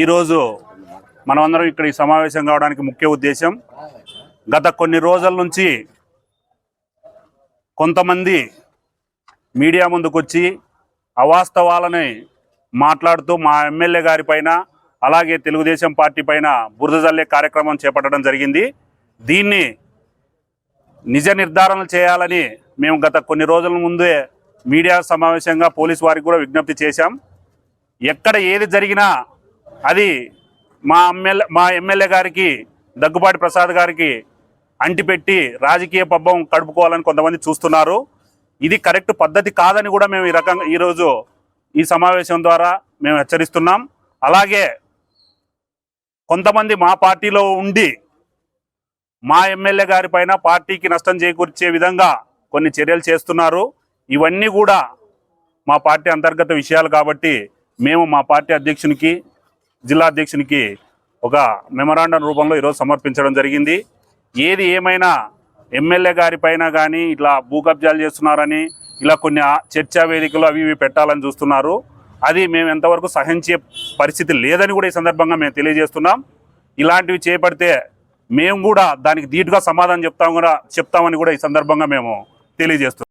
ఈరోజు మనమందరం ఇక్కడ ఈ సమావేశం కావడానికి ముఖ్య ఉద్దేశం గత కొన్ని రోజుల నుంచి కొంతమంది మీడియా ముందుకొచ్చి అవాస్తవాలని మాట్లాడుతూ మా ఎమ్మెల్యే గారి పైన అలాగే తెలుగుదేశం పార్టీ పైన బురద జల్లే కార్యక్రమం చేపట్టడం జరిగింది. దీన్ని నిజ నిర్ధారణ చేయాలని మేము గత కొన్ని రోజుల ముందే మీడియా సమావేశంగా పోలీసు వారికి కూడా విజ్ఞప్తి చేశాం. ఎక్కడ ఏది జరిగినా అది మా ఎమ్మెల్యే మా ఎమ్మెల్యే గారికి దగ్గుబాటి ప్రసాద్ గారికి అంటిపెట్టి రాజకీయ పబ్బం కడుపుకోవాలని కొంతమంది చూస్తున్నారు. ఇది కరెక్ట్ పద్ధతి కాదని కూడా మేము ఈ రకంగా ఈరోజు ఈ సమావేశం ద్వారా మేము హెచ్చరిస్తున్నాం. అలాగే కొంతమంది మా పార్టీలో ఉండి మా ఎమ్మెల్యే గారి పైన పార్టీకి నష్టం చేకూర్చే విధంగా కొన్ని చర్యలు చేస్తున్నారు. ఇవన్నీ కూడా మా పార్టీ అంతర్గత విషయాలు కాబట్టి మేము మా పార్టీ అధ్యక్షునికి జిల్లా అధ్యక్షునికి ఒక మెమరాండం రూపంలో ఈరోజు సమర్పించడం జరిగింది. ఏది ఏమైనా ఎమ్మెల్యే గారి పైన కానీ ఇట్లా భూ కబ్జాలు చేస్తున్నారని ఇలా కొన్ని చర్చా వేదికలు అవి ఇవి పెట్టాలని చూస్తున్నారు. అది మేము ఎంతవరకు సహించే పరిస్థితి లేదని కూడా ఈ సందర్భంగా మేము తెలియజేస్తున్నాం. ఇలాంటివి చేపడితే మేము కూడా దానికి ధీటుగా సమాధానం చెప్తాం కూడా చెప్తామని కూడా ఈ సందర్భంగా మేము తెలియజేస్తున్నాం.